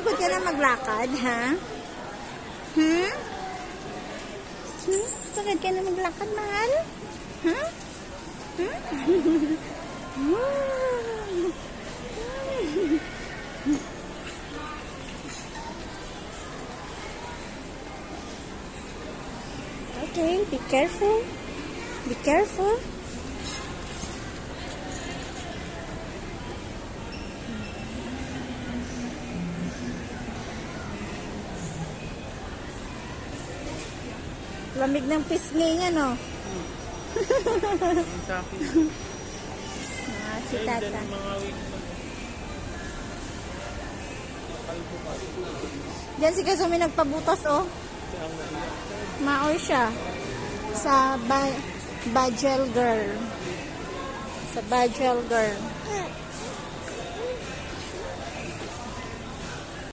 ka na maglakad, ha? Hmm? Hmm? Pagod ka na maglakad, mahal? Hmm? Hmm? okay, be careful. Be careful. Lamig ng pisngi niya, no? Yung sa akin. Ah, si tata. Diyan si Kazumi nagpabutas, oh. Maoy siya. Sa ba Bajel Girl. Sa Bajel Girl.